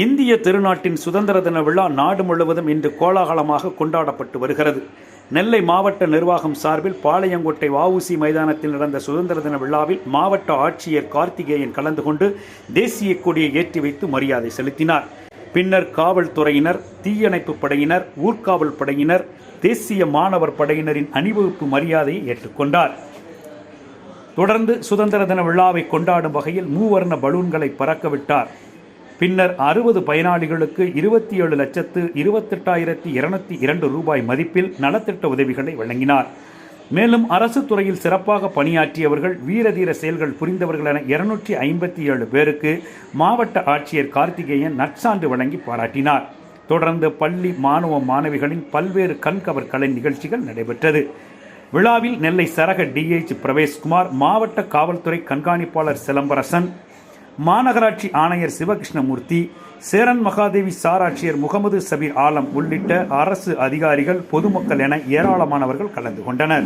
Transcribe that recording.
இந்திய திருநாட்டின் சுதந்திர தின விழா நாடு முழுவதும் இன்று கோலாகலமாக கொண்டாடப்பட்டு வருகிறது. நெல்லை மாவட்ட நிர்வாகம் சார்பில் பாளையங்கோட்டை வவுசி மைதானத்தில் நடந்த சுதந்திர தின விழாவில் மாவட்ட ஆட்சியர் கார்த்திகேயன் கலந்து கொண்டு தேசிய கொடியை ஏற்றி வைத்து மரியாதை செலுத்தினார். பின்னர் காவல்துறையினர் தீயணைப்பு படையினர் ஊர்காவல் படையினர் தேசிய மாணவர் படையினரின் அணிவகுப்பு மரியாதையை ஏற்றுக்கொண்டார் தொடர்ந்து சுதந்திர தின விழாவை கொண்டாடும் வகையில் மூவர்ண பலூன்களை பறக்கவிட்டார் பின்னர் அறுபது பயனாளிகளுக்கு இருபத்தி ஏழு லட்சத்து இருபத்தெட்டாயிரத்தி இருநூத்தி இரண்டு ரூபாய் மதிப்பில் நலத்திட்ட உதவிகளை வழங்கினார். மேலும் அரசு துறையில் சிறப்பாக பணியாற்றியவர்கள் வீரதீர செயல்கள் புரிந்தவர்கள் என இருநூற்றி ஐம்பத்தி ஏழு பேருக்கு மாவட்ட ஆட்சியர் கார்த்திகேயன் நற்சான்று வழங்கி பாராட்டினார். தொடர்ந்து பள்ளி மாணவ மாணவிகளின் பல்வேறு கண்கவர் கலை நிகழ்ச்சிகள் நடைபெற்றது. விழாவில் நெல்லை சரக டிஹெச் பிரவேஷ்குமார் மாவட்ட காவல்துறை கண்காணிப்பாளர் சிலம்பரசன் மாநகராட்சி ஆணையர் சிவகிருஷ்ணமூர்த்தி சேரன் மகாதேவி சாராட்சியர் முகமது சபீர் ஆலம் உள்ளிட்ட அரசு அதிகாரிகள் பொதுமக்கள் என ஏராளமானவர்கள் கலந்து கொண்டனர்.